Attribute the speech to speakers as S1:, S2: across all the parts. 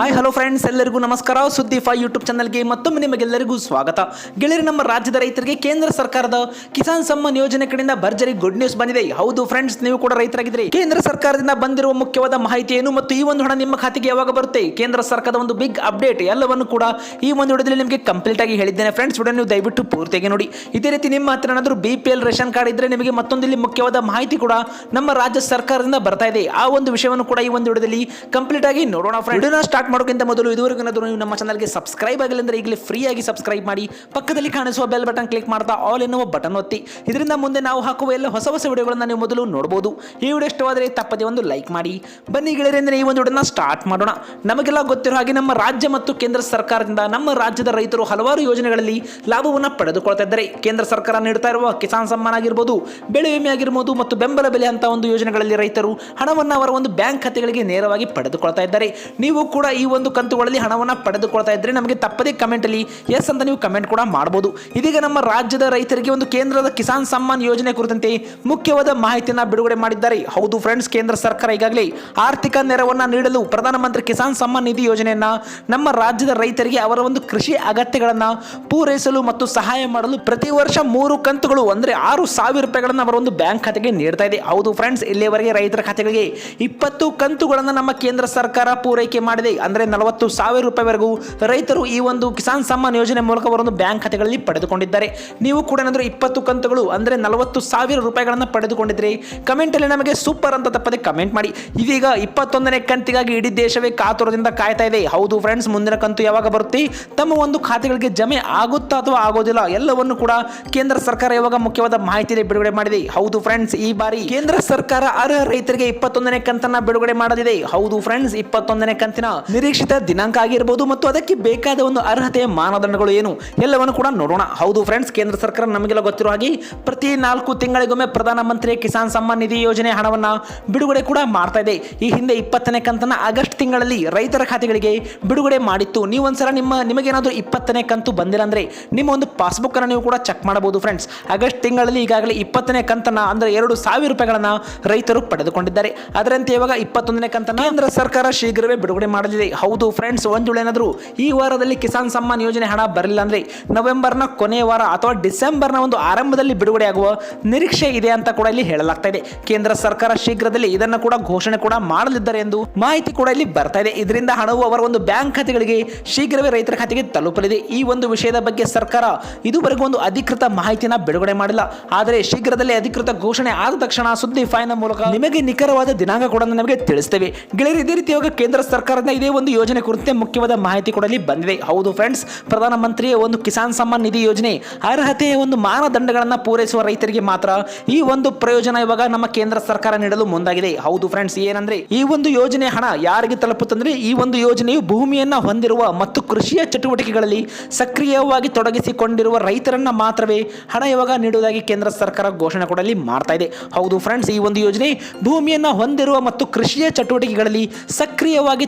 S1: Hi hello friends ಎಲ್ಲರಿಗೂ ನಮಸ್ಕಾರ. ಸುದ್ದಿ ಫೈ ಯೂಟ್ಯೂಬ್ ಚಾನಲ್ಗೆ ಮತ್ತೊಮ್ಮೆ ನಿಮಗೆಲ್ಲರಿಗೂ ಸ್ವಾಗತ. ಗೆಳೆಯರು, ನಮ್ಮ ರಾಜ್ಯದ ರೈತರಿಗೆ ಕೇಂದ್ರ ಸರ್ಕಾರದ ಕಿಸಾನ್ ಸಮ್ಮಾನ್ ಯೋಜನೆ ಕಡೆಯಿಂದ ಭರ್ಜರಿ ಗುಡ್ ನ್ಯೂಸ್ ಬಂದಿದೆ. ಹೌದು ಫ್ರೆಂಡ್ಸ್ ನೀವು ಕೂಡ ರೈತರಾಗಿದ್ರಿ ಕೇಂದ್ರ ಸರ್ಕಾರದಿಂದ ಬಂದಿರುವ ಮುಖ್ಯವಾದ ಮಾಹಿತಿ ಏನು ಮತ್ತು ಈ ಒಂದು ಹಣ ನಿಮ್ಮ ಖಾತೆಗೆ ಯಾವಾಗ ಬರುತ್ತೆ? ಕೇಂದ್ರ ಸರ್ಕಾರದ ಒಂದು ಬಿಗ್ ಅಪ್ಡೇಟ್ ಎಲ್ಲವನ್ನು ಕೂಡ ಈ ಒಂದು ವಿಡಿಯೋದಲ್ಲಿ ನಿಮಗೆ ಕಂಪ್ಲೀಟ್ ಆಗಿ ಹೇಳಿದ್ದೇನೆ ಫ್ರೆಂಡ್ಸ್ ವಿಡಿಯೋ ನೀವು ದಯವಿಟ್ಟು ಪೂರ್ತಿಯಾಗಿ ನೋಡಿ. ಇದೇ ರೀತಿ ನಿಮ್ಮ ಹತ್ರ ಏನಾದರೂ B P L ration card ಇದ್ರೆ ನಿಮಗೆ ಮತ್ತೊಂದು ಇಲ್ಲಿ ಮುಖ್ಯವಾದ ಮಾಹಿತಿ ಕೂಡ ನಮ್ಮ ರಾಜ್ಯ ಸರ್ಕಾರದಿಂದ ಬರ್ತಾ ಇದೆ. ಆ ಒಂದು ವಿಷಯವನ್ನು ಕೂಡ ಈ ಒಂದು ವಿಡಿಯೋದಲ್ಲಿ ಕಂಪ್ಲೀಟ್ ಆಗಿ ನೋಡೋಣ ಫ್ರೆಂಡ್ ವಿಡಿಯೋನ ಸ್ಟಾರ್ಟ್ ಮಾಡೋಕ್ಕಿಂತ ಮೊದಲು ಇದುವರೆಗೂ ನೀವು ನಮ್ಮ ಚಾನಲ್ಗೆ ಸಬ್ಸ್ಕ್ರೈಬ್ ಆಗಿಲ್ಲ ಅಂದರೆ ಈಗಲೇ ಫ್ರೀ ಆಗಿ ಸಬ್ಸ್ಕ್ರೈಬ್ ಮಾಡಿ, ಪಕ್ಕದಲ್ಲಿ ಕಾಣಿಸುವ ಬೆಲ್ ಬಟನ್ ಕ್ಲಿಕ್ ಮಾಡ್ತಾ ಆಲ್ ಎನ್ನುವ ಬಟನ್ ಒತ್ತಿ. ಇದರಿಂದ ಮುಂದೆ ನಾವು ಹಾಕುವ ಎಲ್ಲ ಹೊಸ ಹೊಸ ವಿಡಿಯೋಗಳನ್ನು ನೀವು ಮೊದಲು ನೋಡಬಹುದು ಈ ವಿಡಿಯೋ ಇಷ್ಟವಾದರೆ ತಪ್ಪದೆ ಒಂದು ಲೈಕ್ ಮಾಡಿ. ಬನ್ನಿ ಗೆಳೆಯರಿಂದ ಈ ಒಂದು ವಿಡಿಯೋನ ಸ್ಟಾರ್ಟ್ ಮಾಡೋಣ. ನಮಗೆಲ್ಲ ಗೊತ್ತಿರೋ ಹಾಗೆ ನಮ್ಮ ರಾಜ್ಯ ಮತ್ತು ಕೇಂದ್ರ ಸರ್ಕಾರದಿಂದ ನಮ್ಮ ರಾಜ್ಯದ ರೈತರು ಹಲವಾರು ಯೋಜನೆಗಳಲ್ಲಿ ಲಾಭವನ್ನು ಪಡೆದುಕೊಳ್ತಾ ಇದ್ದಾರೆ. ಕೇಂದ್ರ ಸರ್ಕಾರ ನೀಡ್ತಾ ಇರುವ ಕಿಸಾನ್ ಸಮ್ಮಾನ್ ಆಗಿರ್ಬೋದು, ಬೆಳೆ ವಿಮೆ ಆಗಿರ್ಬೋದು ಮತ್ತು ಬೆಂಬಲ ಬೆಲೆ ಅಂತ ಒಂದು ಯೋಜನೆಗಳಲ್ಲಿ ರೈತರು ಹಣವನ್ನು ಅವರ ಒಂದು ಬ್ಯಾಂಕ್ ಖಾತೆಗಳಿಗೆ ನೇರವಾಗಿ ಪಡೆದುಕೊಳ್ತಾ ಇದ್ದಾರೆ. ನೀವು ಕೂಡ ಒಂದು ಕಂತುಗಳಲ್ಲಿ ಹಣವನ್ನು ಪಡೆದುಕೊಳ್ತಾ ಇದ್ರೆ ನಮಗೆ ತಪ್ಪದೇ ಕಮೆಂಟಲ್ಲಿ ಎಸ್ ಅಂತ ನೀವು ಕಮೆಂಟ್ ಕೂಡ ಮಾಡಬಹುದು ಇದೀಗ ನಮ್ಮ ರಾಜ್ಯದ ರೈತರಿಗೆ ಒಂದು ಕೇಂದ್ರದ ಕಿಸಾನ್ ಸಮ್ಮಾನ್ ಯೋಜನೆ ಕುರಿತಂತೆ ಮುಖ್ಯವಾದ ಮಾಹಿತಿಯನ್ನು ಬಿಡುಗಡೆ ಮಾಡಿದ್ದಾರೆ. ಹೌದು ಫ್ರೆಂಡ್ಸ್ ಕೇಂದ್ರ ಸರ್ಕಾರ ಈಗಾಗಲೇ ಆರ್ಥಿಕ ನೆರವನ್ನ ನೀಡಲು ಪ್ರಧಾನಮಂತ್ರಿ ಕಿಸಾನ್ ಸಮ್ಮಾನ್ ನಿಧಿ ಯೋಜನೆಯನ್ನ ನಮ್ಮ ರಾಜ್ಯದ ರೈತರಿಗೆ ಅವರ ಒಂದು ಕೃಷಿ ಅಗತ್ಯಗಳನ್ನು ಪೂರೈಸಲು ಮತ್ತು ಸಹಾಯ ಮಾಡಲು ಪ್ರತಿ ವರ್ಷ ಮೂರು ಕಂತುಗಳು ಅಂದ್ರೆ ಆರು ಸಾವಿರ ರೂಪಾಯಿಗಳನ್ನ ಅವರ ಒಂದು ಬ್ಯಾಂಕ್ ಖಾತೆಗೆ ನೀಡ್ತಾ ಇದೆ. ಹೌದು ಫ್ರೆಂಡ್ಸ್ ಇಲ್ಲಿಯವರೆಗೆ ರೈತರ ಖಾತೆಗಳಿಗೆ ಇಪ್ಪತ್ತು ಕಂತುಗಳನ್ನು ನಮ್ಮ ಕೇಂದ್ರ ಸರ್ಕಾರ ಪೂರೈಕೆ ಮಾಡಿದೆ. ಅಂದ್ರೆ ನಲವತ್ತು ಸಾವಿರ ರೂಪಾಯಿವರೆಗೂ ರೈತರು ಈ ಒಂದು ಕಿಸಾನ್ ಸಮ್ಮಾನ್ ಯೋಜನೆ ಮೂಲಕ ಅವರೊಂದು ಬ್ಯಾಂಕ್ ಖಾತೆಗಳಲ್ಲಿ ಪಡೆದುಕೊಂಡಿದ್ದಾರೆ. ನೀವು ಕೂಡ ಏನಾದರೂ ಇಪ್ಪತ್ತು ಕಂತುಗಳು ಅಂದರೆ ನಲವತ್ತು ಸಾವಿರ ರೂಪಾಯಿಗಳನ್ನು ಪಡೆದುಕೊಂಡಿದ್ರೆ. ಕಮೆಂಟಲ್ಲಿ ನಮಗೆ ಸೂಪರ್ ಅಂತ ತಪ್ಪದೆ ಕಮೆಂಟ್ ಮಾಡಿ. ಇದೀಗ ಇಪ್ಪತ್ತೊಂದನೇ ಕಂತಿಗಾಗಿ ಇಡೀ ದೇಶವೇ ಕಾತುರದಿಂದ ಕಾಯ್ತಾ ಇದೆ. ಹೌದು ಫ್ರೆಂಡ್ಸ್ ಮುಂದಿನ ಕಂತು ಯಾವಾಗ ಬರುತ್ತೆ? ತಮ್ಮ ಒಂದು ಖಾತೆಗಳಿಗೆ ಜಮೆ ಆಗುತ್ತಾ ಅಥವಾ ಆಗೋದಿಲ್ಲ? ಎಲ್ಲವನ್ನು ಕೂಡ ಕೇಂದ್ರ ಸರ್ಕಾರ ಯಾವಾಗ ಮುಖ್ಯವಾದ ಮಾಹಿತಿ ಬಿಡುಗಡೆ ಮಾಡಿದೆ. ಹೌದು ಫ್ರೆಂಡ್ಸ್ ಈ ಬಾರಿ ಕೇಂದ್ರ ಸರ್ಕಾರ ಅರ್ಹ ರೈತರಿಗೆ ಇಪ್ಪತ್ತೊಂದನೇ ಕಂತನ್ನ ಬಿಡುಗಡೆ ಮಾಡಲಿದೆ. ಹೌದು ಫ್ರೆಂಡ್ಸ್ ಇಪ್ಪತ್ತೊಂದನೇ ಕಂತಿನ ನಿರೀಕ್ಷಿತ ದಿನಾಂಕ ಆಗಿರಬಹುದು ಮತ್ತು ಅದಕ್ಕೆ ಬೇಕಾದ ಒಂದು ಅರ್ಹತೆಯ ಮಾನದಂಡಗಳು ಏನು? ಎಲ್ಲವನ್ನು ಕೂಡ ನೋಡೋಣ. ಹೌದು ಫ್ರೆಂಡ್ಸ್ ಕೇಂದ್ರ ಸರ್ಕಾರ ನಮಗೆಲ್ಲ ಗೊತ್ತಿರುವ ಹಾಗೆ ಪ್ರತಿ ನಾಲ್ಕು ತಿಂಗಳಿಗೊಮ್ಮೆ ಪ್ರಧಾನಮಂತ್ರಿ ಕಿಸಾನ್ ಸಮ್ಮಾನ್ ನಿಧಿ ಯೋಜನೆ ಹಣವನ್ನ ಬಿಡುಗಡೆ ಕೂಡ ಮಾಡ್ತಾ ಇದೆ. ಈ ಹಿಂದೆ ಇಪ್ಪತ್ತನೇ ಕಂತನ್ನ ಆಗಸ್ಟ್ ತಿಂಗಳಲ್ಲಿ ರೈತರ ಖಾತೆಗಳಿಗೆ ಬಿಡುಗಡೆ ಮಾಡಿತ್ತು. ನೀವೊಂದ್ಸಲ ನಿಮ್ಮ, ನಿಮಗೇನಾದರೂ ಇಪ್ಪತ್ತನೇ ಕಂತು ಬಂದಿಲ್ಲ ಅಂದ್ರೆ ನಿಮ್ಮ ಒಂದು ಪಾಸ್ಬುಕ್ ಅನ್ನು ನೀವು ಕೂಡ ಚೆಕ್ ಮಾಡಬಹುದು ಫ್ರೆಂಡ್ಸ್ ಆಗಸ್ಟ್ ತಿಂಗಳಲ್ಲಿ ಈಗಾಗಲೇ ಇಪ್ಪತ್ತನೇ ಕಂತನ್ನ ಅಂದ್ರೆ ಎರಡು ಸಾವಿರ ರೂಪಾಯಿಗಳನ್ನ ರೈತರು ಪಡೆದುಕೊಂಡಿದ್ದಾರೆ. ಅದರಂತೆ ಇವಾಗ ಇಪ್ಪತ್ತೊಂದನೇ ಕಂತನ್ನ ಕೇಂದ್ರ ಸರ್ಕಾರ ಶೀಘ್ರವೇ ಬಿಡುಗಡೆ ಮಾಡಲಿದೆ. ಹೌದು ಫ್ರೆಂಡ್ಸ್ ಏನಾದರೂ ಈ ವಾರದಲ್ಲಿ ಕಿಸಾನ್ ಸಮ್ಮಾನ್ ಯೋಜನೆ ಹಣ ಬರಲಿಲ್ಲ ಅಂದ್ರೆ ನವೆಂಬರ್ನ ಕೊನೆಯ ವಾರ ಅಥವಾ ಡಿಸೆಂಬರ್ನ ಒಂದು ಆರಂಭದಲ್ಲಿ ಬಿಡುಗಡೆ ಆಗುವ ನಿರೀಕ್ಷೆ ಇದೆ ಅಂತ ಕೂಡ ಇಲ್ಲಿ ಹೇಳಲಾಗ್ತಾ ಇದೆ. ಕೇಂದ್ರ ಸರ್ಕಾರ ಶೀಘ್ರದಲ್ಲಿ ಇದನ್ನು ಕೂಡ ಘೋಷಣೆ ಕೂಡ ಮಾಡಲಿದ್ದಾರೆ ಎಂದು ಮಾಹಿತಿ ಕೂಡ ಇಲ್ಲಿ ಬರ್ತಾ ಇದೆ. ಇದರಿಂದ ಹಣವು ಅವರ ಒಂದು ಬ್ಯಾಂಕ್ ಖಾತೆಗಳಿಗೆ ಶೀಘ್ರವೇ ರೈತರ ಖಾತೆಗೆ ತಲುಪಲಿದೆ. ಈ ಒಂದು ವಿಷಯದ ಬಗ್ಗೆ ಸರ್ಕಾರ ಇದುವರೆಗೂ ಒಂದು ಅಧಿಕೃತ ಮಾಹಿತಿನ ಬಿಡುಗಡೆ ಮಾಡಿಲ್ಲ. ಆದರೆ ಶೀಘ್ರದಲ್ಲೇ ಅಧಿಕೃತ ಘೋಷಣೆ ಆದ ತಕ್ಷಣ ಸುದ್ದಿ ಫೈನ್ ಮೂಲಕ ನಿಮಗೆ ನಿಖರವಾದ ದಿನಾಂಕ ಕೂಡ ನಮಗೆ ತಿಳಿಸ್ತೇವೆ. ಗೆಳೆಯರು, ಇದೇ ರೀತಿ ಇವಾಗ ಕೇಂದ್ರ ಸರ್ಕಾರದ ಇದೇ ಒಂದು ಯೋಜನೆ ಕುರಿತಂತೆ ಮುಖ್ಯವಾದ ಮಾಹಿತಿ ಕೊಡಲಿ ಬಂದಿದೆ. ಹೌದು ಫ್ರೆಂಡ್ಸ್ ಪ್ರಧಾನಮಂತ್ರಿಯ ಒಂದು ಕಿಸಾನ್ ಸಮ್ಮಾನ್ ನಿಧಿ ಯೋಜನೆ. ಅರ್ಹತೆಯ ಒಂದು ಮಾನದಂಡಗಳನ್ನು ಪೂರೈಸುವ ರೈತರಿಗೆ ಮಾತ್ರ ಈ ಒಂದು ಪ್ರಯೋಜನ ಇವಾಗ ನಮ್ಮ ಕೇಂದ್ರ ಸರ್ಕಾರ ನೀಡಲು ಮುಂದಾಗಿದೆ. ಹೌದು ಫ್ರೆಂಡ್ಸ್ ಏನಂದ್ರೆ ಈ ಒಂದು ಯೋಜನೆ ಹಣ ಯಾರಿಗೆ ತಲುಪುತ್ತಂದ್ರೆ ಈ ಒಂದು ಯೋಜನೆಯು ಭೂಮಿಯನ್ನ ಹೊಂದಿರುವ ಮತ್ತು ಕೃಷಿಯ ಚಟುವಟಿಕೆಗಳಲ್ಲಿ ಸಕ್ರಿಯವಾಗಿ ತೊಡಗಿಸಿಕೊಂಡಿರುವ ರೈತರನ್ನ ಮಾತ್ರವೇ ಹಣ ಇವಾಗ ನೀಡುವುದಾಗಿ ಕೇಂದ್ರ ಸರ್ಕಾರ ಘೋಷಣೆ ಕೊಡಲಿ ಮಾಡ್ತಾ ಇದೆ. ಹೌದು ಫ್ರೆಂಡ್ಸ್ ಈ ಒಂದು ಯೋಜನೆ ಭೂಮಿಯನ್ನ ಹೊಂದಿರುವ ಮತ್ತು ಕೃಷಿಯ ಚಟುವಟಿಕೆಗಳಲ್ಲಿ ಸಕ್ರಿಯವಾಗಿ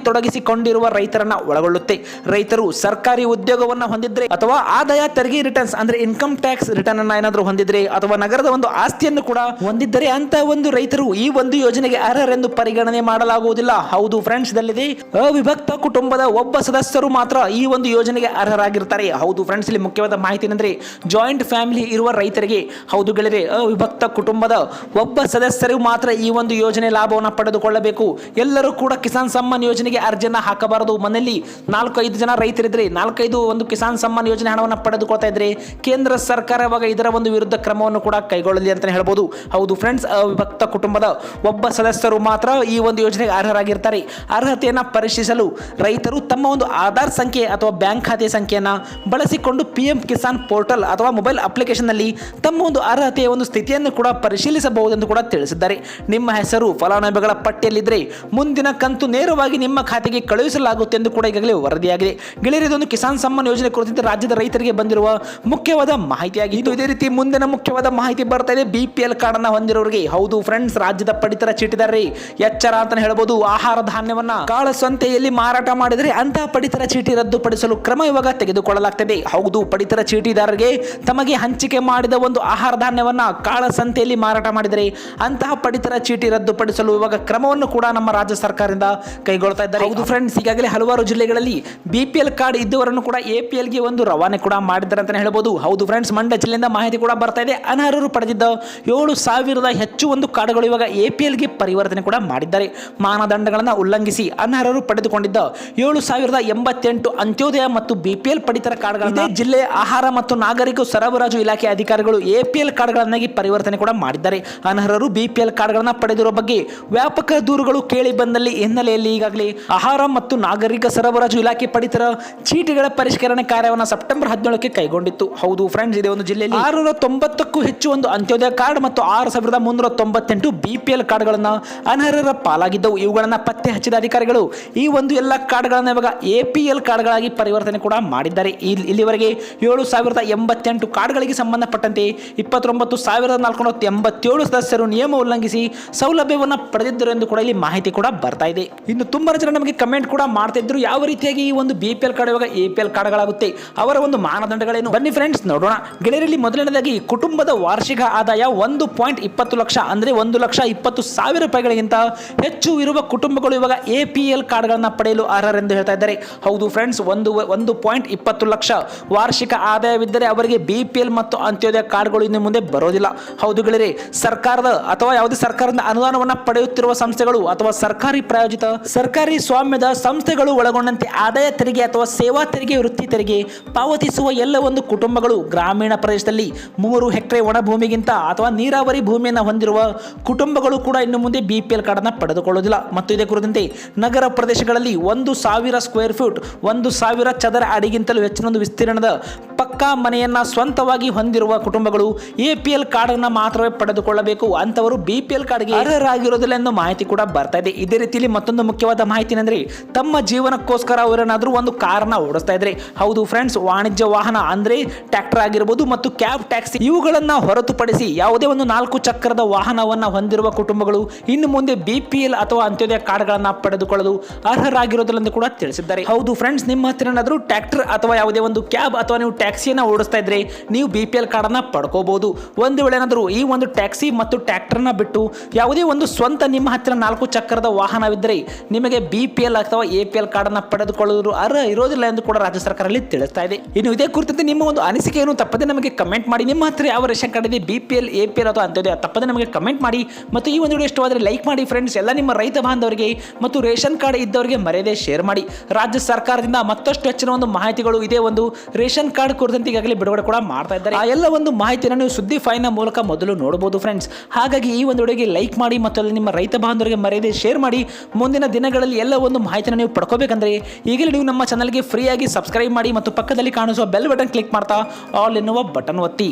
S1: ತೊಡಗಿಸಿಕೊಂಡಿರುವ ರೈತರನ್ನ ಒಳಗೊಳ್ಳುತ್ತೆ. ರೈತರು ಸರ್ಕಾರಿ ಉದ್ಯೋಗವನ್ನ ಹೊಂದಿದ್ರೆ ಅಥವಾ ಆದಾಯ ತೆರಿಗೆ ರಿಟರ್ನ್ಸ್ ಅಂದ್ರೆ ಇನ್ಕಮ್ ಟ್ಯಾಕ್ಸ್ ರಿಟರ್ನ್ ಅನ್ನ ಏನಾದರೂ ಹೊಂದಿದ್ರೆ ಅಥವಾ ನಗರದ ಒಂದು ಆಸ್ತಿಯನ್ನು ಕೂಡ ಹೊಂದಿದ್ದರೆ ಅಂತ ಒಂದು ರೈತರು ಈ ಒಂದು ಯೋಜನೆಗೆ ಅರ್ಹರೆಂದು ಪರಿಗಣನೆ ಮಾಡಲಾಗುವುದಿಲ್ಲ. ಹೌದು ಫ್ರೆಂಡ್ಸ್ ದಲ್ಲಿದೆ ಅವಿಭಕ್ತ ಕುಟುಂಬದ ಒಬ್ಬ ಸದಸ್ಯರು ಮಾತ್ರ ಈ ಒಂದು ಯೋಜನೆಗೆ ಅರ್ಹರಾಗಿರ್ತಾರೆ. ಹೌದು ಫ್ರೆಂಡ್ಸ್ ಇಲ್ಲಿ ಮುಖ್ಯವಾದ ಮಾಹಿತಿ ಏನಂದ್ರೆ ಜಾಯಿಂಟ್ ಫ್ಯಾಮಿಲಿ ಇರುವ ರೈತರಿಗೆ ಹೌದು ಗೆಳೆಯರೆ, ಅವಿಭಕ್ತ ಕುಟುಂಬದ ಒಬ್ಬ ಸದಸ್ಯರು ಮಾತ್ರ ಈ ಒಂದು ಯೋಜನೆ ಲಾಭವನ್ನು ಪಡೆದುಕೊಳ್ಳಬೇಕು. ಎಲ್ಲರೂ ಕೂಡ ಕಿಸಾನ್ ಸಮ್ಮಾನ್ ಯೋಜನೆಗೆ ಅರ್ಜಿಯನ್ನ ಹಾಕಬಾರದು. ಮನೆಯಲ್ಲಿ ನಾಲ್ಕೈದು ಜನ ರೈತರಿದ್ರೆ, ನಾಲ್ಕೈದು ಒಂದು ಕಿಸಾನ್ ಸಮ್ಮಾನ್ ಯೋಜನೆ ಹಣವನ್ನು ಪಡೆದುಕೊಳ್ತಾ ಇದ್ರೆ, ಕೇಂದ್ರ ಸರ್ಕಾರ ಇವಾಗ ಇದರ ಒಂದು ವಿರುದ್ಧ ಕ್ರಮವನ್ನು ಕೂಡ ಕೈಗೊಳ್ಳಲಿ ಅಂತ ಹೇಳ್ಬೋದು. ಹೌದು ಫ್ರೆಂಡ್ಸ್ ಅವಿಭಕ್ತ ಕುಟುಂಬದ ಒಬ್ಬ ಸದಸ್ಯರು ಮಾತ್ರ ಈ ಒಂದು ಯೋಜನೆಗೆ ಅರ್ಹರಾಗಿರ್ತಾರೆ. ಅರ್ಹತೆಯನ್ನು ಪರಿಶೀಲಿಸಲು ರೈತರು ತಮ್ಮ ಒಂದು ಆಧಾರ್ ಸಂಖ್ಯೆ ಅಥವಾ ಬ್ಯಾಂಕ್ ಖಾತೆ ಸಂಖ್ಯೆಯನ್ನು ಬಳಸಿಕೊಂಡು ಪಿ ಎಂ ಕಿಸಾನ್ ಪೋರ್ಟಲ್ ಅಥವಾ ಮೊಬೈಲ್ ಅಪ್ಲಿಕೇಶನ್ನಲ್ಲಿ ತಮ್ಮ ಒಂದು ಅರ್ಹತೆಯ ಒಂದು ಸ್ಥಿತಿಯನ್ನು ಕೂಡ ಪರಿಶೀಲಿಸಬಹುದೆಂದು ಕೂಡ ತಿಳಿಸಿದ್ದಾರೆ. ನಿಮ್ಮ ಹೆಸರು, ಫಲಾನುಭವಿಗಳ ಪಟ್ಟಿಯಲ್ಲಿದ್ದರೆ ಮುಂದಿನ ಕಂತು ನೇರವಾಗಿ ನಿಮ್ಮ ಖಾತೆಗೆ ಕಳುಹಿಸಲಾಗುತ್ತೆ ಎಂದು ಕೂಡ ಈಗಾಗಲೇ ವರದಿಯಾಗಿದೆ. ಗೆಳೆಯರು ಇದೊಂದು ಕಿಸಾನ್ ಸಮ್ಮಾನ್ ಯೋಜನೆ ಕುರಿತಂತೆ ರಾಜ್ಯದ ರೈತರಿಗೆ ಬಂದಿರುವ ಮುಖ್ಯವಾದ ಮಾಹಿತಿಯಾಗಿದ್ದು ಇದೇ ರೀತಿ ಮುಂದಿನ ಮುಖ್ಯವಾದ ಮಾಹಿತಿ ಬರ್ತಾ ಇದೆ. ಬಿ ಪಿ ಎಲ್ ಕಾರ್ಡ್ ಅನ್ನ ಹೊಂದಿರೋರಿಗೆ ಹೌದು ಫ್ರೆಂಡ್ಸ್ ರಾಜ್ಯದ ಪಡಿತರ ಚೀಟಿದಾರರಿಗೆ ಎಚ್ಚರ ಅಂತ ಹೇಳ್ಬೋದು ಆಹಾರ ಧಾನ್ಯವನ್ನ ಕಾಳ ಸಂತೆಯಲ್ಲಿ ಮಾರಾಟ ಮಾಡಿದರೆ ಅಂತಹ ಪಡಿತರ ಚೀಟಿ ರದ್ದುಪಡಿಸಲು ಕ್ರಮ ಇವಾಗ ತೆಗೆದುಕೊಳ್ಳಲಾಗ್ತದೆ. ಹೌದು ಪಡಿತರ ಚೀಟಿದಾರರಿಗೆ ತಮಗೆ ಹಂಚಿಕೆ ಮಾಡಿದ ಒಂದು ಆಹಾರ ಧಾನ್ಯವನ್ನ ಕಾಳ ಸಂತೆಯಲ್ಲಿ ಮಾರಾಟ ಮಾಡಿದರೆ ಅಂತಹ ಪಡಿತರ ಚೀಟಿ ರದ್ದುಪಡಿಸಲು ಇವಾಗ ಕ್ರಮವನ್ನು ಕೂಡ ನಮ್ಮ ರಾಜ್ಯ ಸರ್ಕಾರದಿಂದ ಕೈಗೊಳ್ತಾ ಇದ್ದಾರೆ. ಹೌದು ಫ್ರೆಂಡ್ಸ್ ಫ್ರೆಂಡ್ಸ್ ಈಗಾಗಲೇ ಹಲವಾರು ಜಿಲ್ಲೆಗಳಲ್ಲಿ ಬಿ ಪಿ ಎಲ್ ಕಾರ್ಡ್ ಇದ್ದವರನ್ನು ಕೂಡ ಎ ಪಿ ಎಲ್ಗೆ ಒಂದು ರವಾನೆ ಕೂಡ ಮಾಡಿದ್ದಾರೆ ಅಂತ ಹೇಳ್ಬೋದು. ಹೌದು ಫ್ರೆಂಡ್ಸ್ ಮಂಡ್ಯ ಜಿಲ್ಲೆಯಿಂದ ಮಾಹಿತಿ ಕೂಡ ಬರ್ತಾ ಇದೆ. ಅನರ್ಹರು ಪಡೆದಿದ್ದ ಏಳು ಸಾವಿರದ ಹೆಚ್ಚು ಒಂದು ಕಾರ್ಡ್ಗಳು ಇವಾಗ ಎ ಪಿ ಎಲ್ಗೆ ಪರಿವರ್ತನೆ ಕೂಡ ಮಾಡಿದ್ದಾರೆ. ಮಾನದಂಡಗಳನ್ನು ಉಲ್ಲಂಘಿಸಿ ಅನರ್ಹರು ಪಡೆದುಕೊಂಡಿದ್ದ ಏಳು ಸಾವಿರದ ಎಂಬತ್ತೆಂಟು ಅಂತ್ಯೋದಯ ಮತ್ತು ಬಿ ಪಿ ಎಲ್ ಪಡಿತರ ಕಾರ್ಡ್ಗಳನ್ನು ಜಿಲ್ಲೆ ಆಹಾರ ಮತ್ತು ನಾಗರಿಕ ಸರಬರಾಜು ಇಲಾಖೆ ಅಧಿಕಾರಿಗಳು ಎ ಪಿ ಎಲ್ ಕಾರ್ಡ್ಗಳನ್ನಾಗಿ ಪರಿವರ್ತನೆ ಕೂಡ ಮಾಡಿದ್ದಾರೆ. ಅನರ್ಹರು ಬಿ ಪಿ ಎಲ್ ಕಾರ್ಡ್ಗಳನ್ನು ಪಡೆದಿರುವ ಬಗ್ಗೆ ವ್ಯಾಪಕ ದೂರುಗಳು ಕೇಳಿ ಬಂದಲ್ಲಿ ಹಿನ್ನೆಲೆಯಲ್ಲಿ ಈಗಾಗಲೇ ಆಹಾರ ಮತ್ತು ನಾಗರಿಕ ಸರಬರಾಜು ಇಲಾಖೆ ಪಡಿತರ ಚೀಟಿಗಳ ಪರಿಷ್ಕರಣೆ ಕಾರ್ಯವನ್ನು ಸೆಪ್ಟೆಂಬರ್ ಹದಿನೇಳಕ್ಕೆ ಕೈಗೊಂಡಿತ್ತು. ಹೌದು ಫ್ರೆಂಡ್ಸ್ ಇದೆ ಒಂದು ಜಿಲ್ಲೆಯಲ್ಲಿ ಆರುನೂರ ತೊಂಬತ್ತಕ್ಕೂ ಹೆಚ್ಚು ಒಂದು ಅಂತ್ಯೋದಯ ಕಾರ್ಡ್ ಮತ್ತು ಆರು ಸಾವಿರದ ಮುನ್ನೂರ ತೊಂಬತ್ತೆಂಟು ಬಿಪಿಎಲ್ ಕಾರ್ಡ್ಗಳನ್ನು ಅನರ್ಹರ ಪಾಲಾಗಿದ್ದವು. ಇವುಗಳನ್ನು ಪತ್ತೆ ಹಚ್ಚಿದ ಅಧಿಕಾರಿಗಳು ಈ ಒಂದು ಎಲ್ಲ ಕಾರ್ಡ್ಗಳನ್ನು ಇವಾಗ ಎಪಿಎಲ್ ಕಾರ್ಡ್ಗಳಾಗಿ ಪರಿವರ್ತನೆ ಕೂಡ ಮಾಡಿದ್ದಾರೆ. ಇಲ್ಲಿ ಇಲ್ಲಿವರೆಗೆ ಏಳು ಸಾವಿರದ ಎಂಬತ್ತೆಂಟು ಕಾರ್ಡ್ಗಳಿಗೆ ಸಂಬಂಧಪಟ್ಟಂತೆ ಇಪ್ಪತ್ತೊಂಬತ್ತು ಸಾವಿರದ ನಾಲ್ಕುನೂರ ಎಂಬತ್ತೇಳು ಸದಸ್ಯರು ನಿಯಮ ಉಲ್ಲಂಘಿಸಿ ಸೌಲಭ್ಯವನ್ನು ಪಡೆದಿದ್ದರು ಎಂದು ಕೂಡ ಇಲ್ಲಿ ಮಾಹಿತಿ ಕೂಡ ಬರ್ತಾ ಇದೆ. ಇನ್ನು ತುಂಬಾ ಜನ ನಮಗೆ ಕಮೆಂಟ್ ಕೂಡ ಮಾಡ್ತಾ ಇದ್ರು. ಯಾವ ರೀತಿಯಾಗಿ ಈ ಒಂದು ಬಿ ಪಿ ಎಲ್ ಕಾರ್ಡ್ ಇವಾಗ ಎ ಕಾರ್ಡ್ಗಳಾಗುತ್ತೆ? ಅವರ ಒಂದು ಮಾನದಂಡಗಳೇನು? ಬನ್ನಿ ಫ್ರೆಂಡ್ಸ್ ನೋಡೋಣ. ಗೆಳೆಯರಲ್ಲಿ ಮೊದಲನೇದಾಗಿ ಕುಟುಂಬದ ವಾರ್ಷಿಕ ಆದಾಯ ಒಂದು ಪಾಯಿಂಟ್ ಇಪ್ಪತ್ತು ಲಕ್ಷ, ಅಂದ್ರೆ ಒಂದು ಲಕ್ಷ ಇಪ್ಪತ್ತು ಸಾವಿರ ರೂಪಾಯಿಗಳಿಗಿಂತ ಹೆಚ್ಚು ಇರುವ ಕುಟುಂಬಗಳು ಇವಾಗ ಎ ಪಿ ಎಲ್ ಕಾರ್ಡ್ಗಳನ್ನ ಪಡೆಯಲು ಅರ್ಹರೆಂದು ಹೇಳ್ತಾ ಇದ್ದಾರೆ. ಹೌದು ಫ್ರೆಂಡ್ಸ್ ಒಂದು ಒಂದು ಪಾಯಿಂಟ್ ಇಪ್ಪತ್ತು ಲಕ್ಷ ವಾರ್ಷಿಕ ಆದಾಯವಿದ್ದರೆ ಅವರಿಗೆ ಬಿ ಪಿ ಎಲ್ ಮತ್ತು ಅಂತ್ಯೋದಯ ಕಾರ್ಡ್ಗಳು ಇನ್ನು ಮುಂದೆ ಬರೋದಿಲ್ಲ. ಹೌದು ಗೆಳೆಯರೆ, ಸರ್ಕಾರದ ಅಥವಾ ಯಾವುದೇ ಸರ್ಕಾರದ ಅನುದಾನವನ್ನು ಪಡೆಯುತ್ತಿರುವ ಸಂಸ್ಥೆಗಳು ಅಥವಾ ಸರ್ಕಾರಿ ಪ್ರಾಯೋಜಿತ, ಸರ್ಕಾರಿ ಸ್ವಾಮ್ಯದ ಸಂಸ್ಥೆಗಳು ಒಳಗೊಂಡಂತೆ ಆದಾಯ ತೆರಿಗೆ ಅಥವಾ ಸೇವಾ ತೆರಿಗೆ ವೃತ್ತಿ ತೆರಿಗೆ ಪಾವತಿಸುವ ಎಲ್ಲ ಒಂದು ಕುಟುಂಬಗಳು ಗ್ರಾಮೀಣ ಪ್ರದೇಶದಲ್ಲಿ ಮೂರು ಹೆಕ್ಟರ್ ಒಣ ಭೂಮಿಗಿಂತ ಅಥವಾ ನೀರಾವರಿ ಭೂಮಿಯನ್ನು ಹೊಂದಿರುವ ಕುಟುಂಬಗಳು ಕೂಡ ಇನ್ನು ಮುಂದೆ ಬಿ ಪಿ ಎಲ್ ಕಾರ್ಡನ್ನು ಪಡೆದುಕೊಳ್ಳುವುದಿಲ್ಲ ಮತ್ತು ಇದೇ ಕುರಿತಂತೆ ನಗರ ಪ್ರದೇಶಗಳಲ್ಲಿ ಒಂದು ಸಾವಿರ ಸ್ಕ್ವೇರ್ ಫೀಟ್ ಒಂದು ಸಾವಿರ ಚದರ ಅಡಿಗಿಂತಲೂ ಹೆಚ್ಚಿನ ಒಂದು ವಿಸ್ತೀರ್ಣದ ಪಕ್ಕಾ ಮನೆಯನ್ನ ಸ್ವಂತವಾಗಿ ಹೊಂದಿರುವ ಕುಟುಂಬಗಳು ಎ ಪಿ ಎಲ್ ಕಾರ್ಡನ್ನು ಮಾತ್ರವೇ ಪಡೆದುಕೊಳ್ಳಬೇಕು. ಅಂತವರು ಬಿ ಪಿ ಎಲ್ ಕಾರ್ಡ್ಗೆ ಅರ್ಹರಾಗಿರೋದಿಲ್ಲ ಎಂದು ಮಾಹಿತಿ ಕೂಡ ಬರ್ತಾ ಇದೆ. ಇದೇ ರೀತಿಯಲ್ಲಿ ಮತ್ತೊಂದು ಮುಖ್ಯವಾದ ಮಾಹಿತಿ ಏನಂದ್ರೆ ತಮ್ಮ ಜೀವನಕ್ಕೋಸ್ಕರ ಅವರೇನಾದರೂ ಒಂದು ಕಾರನ್ನ ಓಡಿಸ್ತಾ ಇದ್ರೆ. ಹೌದು ಫ್ರೆಂಡ್ಸ್ ವಾಣಿಜ್ಯ ವಾಹನ ಅಂದರೆ ಟ್ರ್ಯಾಕ್ಟರ್ ಆಗಿರ್ಬೋದು ಮತ್ತು ಕ್ಯಾಬ್ ಟ್ಯಾಕ್ಸಿ ಇವುಗಳನ್ನು ಹೊರತುಪಡಿಸಿ ಯಾವುದೇ ಒಂದು ನಾಲ್ಕು ಚಕ್ರದ ವಾಹನವನ್ನು ಹೊಂದಿರುವ ಕುಟುಂಬಗಳು ಇನ್ನು ಮುಂದೆ ಬಿ ಪಿ ಎಲ್ ಅಥವಾ ಅಂತ್ಯೋದಯ ಕಾರ್ಡ್ಗಳನ್ನ ಪಡೆದುಕೊಳ್ಳಲು ಅರ್ಹರಾಗಿರೋದಿಲ್ಲ ಕೂಡ ತಿಳಿಸಿದ್ದಾರೆ. ಹೌದು ಫ್ರೆಂಡ್ಸ್ ನಿಮ್ಮ ಹತ್ತಿರ ಏನಾದರೂ ಟ್ರ್ಯಾಕ್ಟರ್ ಅಥವಾ ಯಾವುದೇ ಒಂದು ಕ್ಯಾಬ್ ಅಥವಾ ನೀವು ಟ್ಯಾಕ್ಸಿಯನ್ನು ಓಡಿಸ್ತಾ ಇದ್ರೆ ನೀವು ಬಿ ಪಿ ಎಲ್ ಕಾರ್ಡನ್ನ ಪಡ್ಕೋಬಹುದು. ಒಂದು ವೇಳೆ ಏನಾದರೂ ಈ ಒಂದು ಟ್ಯಾಕ್ಸಿ ಮತ್ತು ಟ್ಯಾಕ್ಟರ್ನ ಬಿಟ್ಟು ಯಾವುದೇ ಒಂದು ಸ್ವಂತ ನಿಮ್ಮ ಹತ್ತಿರ ನಾಲ್ಕು ಚಕ್ರದ ವಾಹನವಿದ್ದರೆ ನಿಮಗೆ ಬಿ ಪಿ ಎಲ್ ಅಥವಾ ಎ ಪಿ ಎಲ್ ಕಾರ್ಡನ್ನು ಪಡೆದುಕೊಳ್ಳಲು ಅರ್ಹ ಇರೋದಿಲ್ಲ ಎಂದು ಕೂಡ ರಾಜ್ಯ ಸರ್ಕಾರದಲ್ಲಿ ತಿಳಿಸ್ತಾ ಇದೆ. ಇನ್ನು ಇದೇ ಕುರಿತಂತೆ ನಿಮ್ಮ ಒಂದು ಅನಿಸಿಕೆಯನ್ನು ತಪ್ಪದೆ ನಮಗೆ ಕಮೆಂಟ್ ಮಾಡಿ. ನಿಮ್ಮ ಹತ್ರ ಯಾವ ರೇಷನ್ ಕಾರ್ಡ್ ಇದೆ B P L A P L ಅಥವಾ ಅಂತದೇ ತಪ್ಪದೆ ನಮಗೆ ಕಮೆಂಟ್ ಮಾಡಿ. ಮತ್ತು ಈ ಒಂದು ವಿಡಿಯೋ ಇಷ್ಟವಾದರೆ ಲೈಕ್ ಮಾಡಿ ಫ್ರೆಂಡ್ಸ್ ಎಲ್ಲ ನಿಮ್ಮ ರೈತ ಬಾಂಧವರಿಗೆ ಮತ್ತು ರೇಷನ್ ಕಾರ್ಡ್ ಇದ್ದವರಿಗೆ ಮರೆಯದೆ ಶೇರ್ ಮಾಡಿ. ರಾಜ್ಯ ಸರ್ಕಾರದಿಂದ ಮತ್ತಷ್ಟು ಹೆಚ್ಚಿನ ಒಂದು ಮಾಹಿತಿಗಳು ಇದೇ ಒಂದು ರೇಷನ್ ಕಾರ್ಡ್ ಕುರಿತಂತೆ ಈಗಾಗಲೇ ಬಿಡುಗಡೆ ಕೂಡ ಮಾಡ್ತಾ ಇದ್ದಾರೆ. ಆ ಎಲ್ಲ ಒಂದು ಮಾಹಿತಿಯನ್ನು ನೀವು ಸುದ್ದಿ ಫೈನ ಮೂಲಕ ಮೊದಲು ನೋಡಬಹುದು ಫ್ರೆಂಡ್ಸ್ ಹಾಗಾಗಿ ಈ ಒಂದು ವಿಡಿಯೋಗೆ ಲೈಕ್ ಮಾಡಿ ಮತ್ತು ಅಲ್ಲಿ ನಿಮ್ಮ ರೈತ ಬಾಂಧವರಿಗೆ ಮರೆಯದೆ ಶೇರ್ ಮಾಡಿ. ಮುಂದಿನ ದಿನಗಳಲ್ಲಿ ಎಲ್ಲ ಒಂದು ಮಾಹಿತಿಯನ್ನು ನೀವು ಪಡ್ಕೋಬೇಕಂದ್ರೆ ಈಗಲೇ ನೀವು ನಮ್ಮ ಚಾನಲ್ಗೆ ಫ್ರೀಯಾಗಿ ಸಬ್ಸ್ಕ್ರೈಬ್ ಮಾಡಿ ಮತ್ತು ಪಕ್ಕದಲ್ಲಿ ಕಾಣಿಸುವ ಬೆಲ್ ಬಟನ್ ಕ್ಲಿಕ್ ಮಾಡ್ತಾ ಆಲ್ ಎನ್ನುವ ಬಟನ್ ಒತ್ತಿ.